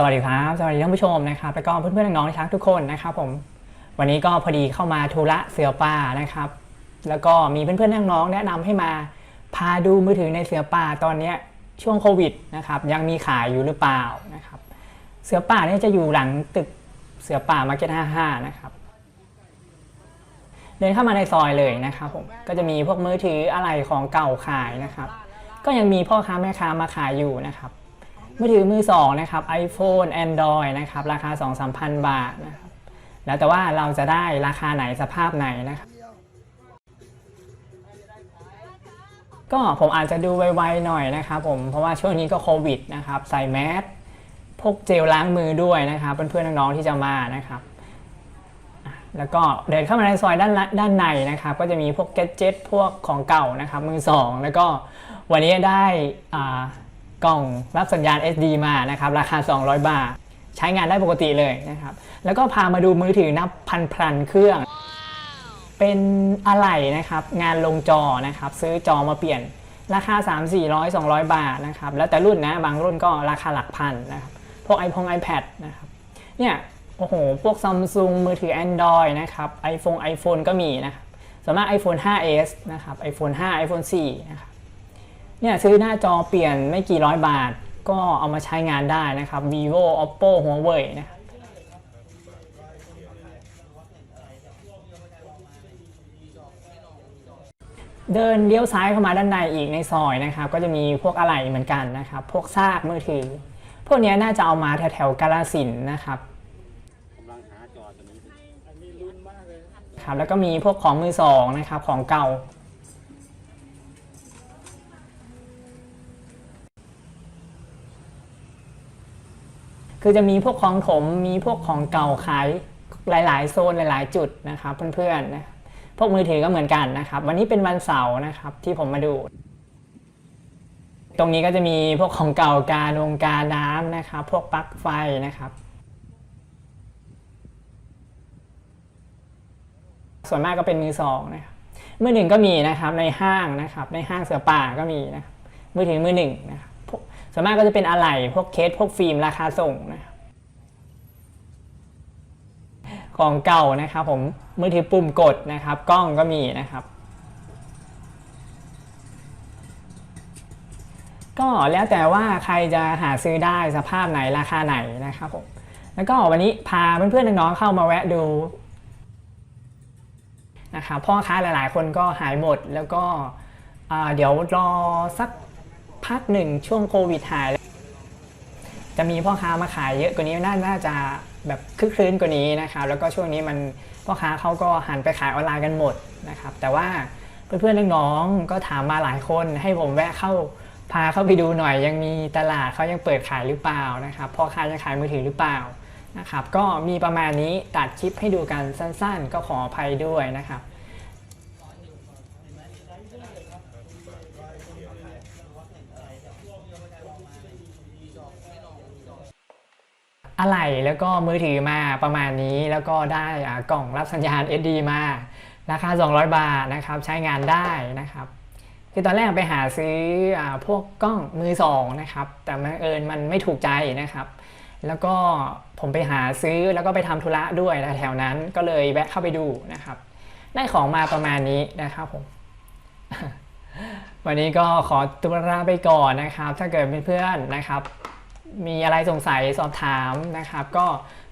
สวัสดีครับ สวัสดีท่านผู้ชมนะครับแล้วก็เพื่อนๆน้องๆที่รักทุกคนนะครับผมวันนี้ก็พอดีเข้ามาธุระเสือป่านะครับ แล้วก็มีเพื่อนๆน้องๆแนะนำให้มาพาดูมือถือในเสือป่าตอนเนี้ช่วงโควิดนะครับยังมีขายอยู่หรือเปล่านะครับเสือป่าเนี่ยจะอยู่หลังตึกเสือป่ามาร์เก็ต55นะครับเดินเข้ามาในซอยเลยนะครับผมก็จะมีพวกมือถืออะไรของเก่าขายนะครับ ก็ยังมีพ่อค้าแม่ค้ามาขายอยู่นะครับ มือถือมือสองนะครับ iPhone Android นะครับ ราคา 2 3 0 0 0 บาทนะครับ แล้วแต่ว่าเราจะได้ราคาไหนสภาพไหนนะครับ ก็ผมอาจจะดูไวๆหน่อยนะครับผม เพราะว่าช่วงนี้ก็โควิดนะครับ ใส่แมสพกเจลล้างมือด้วยนะครับ เพื่อนๆน้องๆที่จะมานะครับ แล้วก็เดินเข้ามาในซอยด้านด้านในนะครับ ก็จะมีพวกแกดเจ็ตพวกของเก่านะครับ มือสอง แล้วก็วันนี้ได้อ่า กล่องรับสัญญาณ SD มานะครับราคา 200 บาท ใช้งานได้ปกติเลยนะครับ แล้วก็พามาดูมือถือนับพันพันๆเครื่อง เป็นอะไหล่นะครับ งานลงจอนะครับ ซื้อจอมาเปลี่ยนราคา 3 400 200 บาทนะครับ แล้วแต่รุ่นนะ บางรุ่นก็ราคาหลักพันนะครับ พวก iPhone iPad นะครับ เนี่ย โอ้โห พวก Samsung มือถือ Android นะครับ iPhone iPhone ก็มีนะครับส่วนมาก iPhone 5s นะครับ iPhone 5 iPhone 4นะครับ เนี่ยซื้อหน้าจอเปลี่ยนไม่กี่ร้อยบาท ก็เอามาใช้งานได้นะครับ vivo oppo huawei นะครับเดินเลี้ยวซ้ายเข้ามาด้านในอีกในซอยนะครับ ก็จะมีพวกอะไหล่เหมือนกันนะครับ พวกซากมือถือ พวกนี้น่าจะเอามาแถวๆกาลสินนะครับครับแล้วก็มีพวกของมือสองนะครับของเก่า คือจะมีพวกของถมมีพวกของเก่าขายหลาย ๆ โซนหลาย ๆ จุดนะครับเพื่อนๆนะพวกมือถือก็เหมือนกันนะครับ วันนี้เป็นวันเสาร์นะครับที่ผมมาดู ตรงนี้ก็จะมีพวกของเก่าการวงการน้ำนะครับ พวกปลั๊กไฟนะครับ ส่วนมากก็เป็นมือสองนะครับมือหนึ่งก็มีนะครับในห้างนะครับ ในห้างเสือป่าก็มีนะมือถือมือหนึ่งนะครับ ส่วนมากก็จะเป็นอะไหล่พวกเคสพวกฟิล์มราคาส่งนะครับของเก่านะครับผมมือถือปุ่มกดนะครับ กล้องก็มีนะครับ ก็แล้วแต่ว่าใครจะหาซื้อได้สภาพไหนราคาไหนนะครับผมแล้วก็วันนี้พาเพื่อนๆน้องๆเข้ามาแวะดูนะครับพ่อค้าหลายๆ คนก็หายหมดแล้วก็เดี๋ยวรอสัก พักหนึ่งช่วงโควิดหายแล้วจะมีพ่อค้ามาขายเยอะกว่านี้น่าจะแบบคึกคลื้นกว่านี้นะครับแล้วก็ช่วงนี้มันพ่อค้าเขาก็หันไปขายออนไลน์กันหมดนะครับแต่ว่าเพื่อนๆน้องๆก็ถามมาหลายคน ให้ผมแวะเข้าพาเข้าไปดูหน่อยยังมีตลาดเขายังเปิดขายหรือเปล่านะครับพ่อค้ายังขายมือถือหรือเปล่านะครับก็มีประมาณนี้ตัดคลิปให้ดูกันสั้นๆ ก็ขออภัยด้วยนะครับ อะไหล่แล้วก็มือถือมาประมาณนี้แล้วก็ได้กล่องรับสัญญาณ SD มาราคา 200 บาทนะครับใช้งานได้นะครับ คือตอนแรกไปหาซื้ออพวกกล้องมือสองนะครับ แต่บังเอิญมันไม่ถูกใจนะครับ แล้วก็ผมไปหาซื้อแล้วก็ไปทำธุระด้วยแถวๆนั้นก็เลยแวะเข้าไปดูนะครับ ได้ของมาประมาณนี้นะครับผมวันนี้ก็ขอตัวลาไปก่อนนะครับ ถ้าเกิดเพื่อนๆนะครับ มีอะไรสงสัยสอบถามนะครับ ก็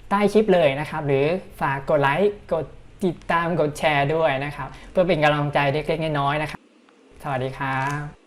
ใต้คลิปเลยนะครับ หรือฝากกดไลค์กดติดตามกดแชร์ด้วยนะครับ เพื่อเป็นกำลังใจเล็กๆน้อยๆนะครับ สวัสดีครับ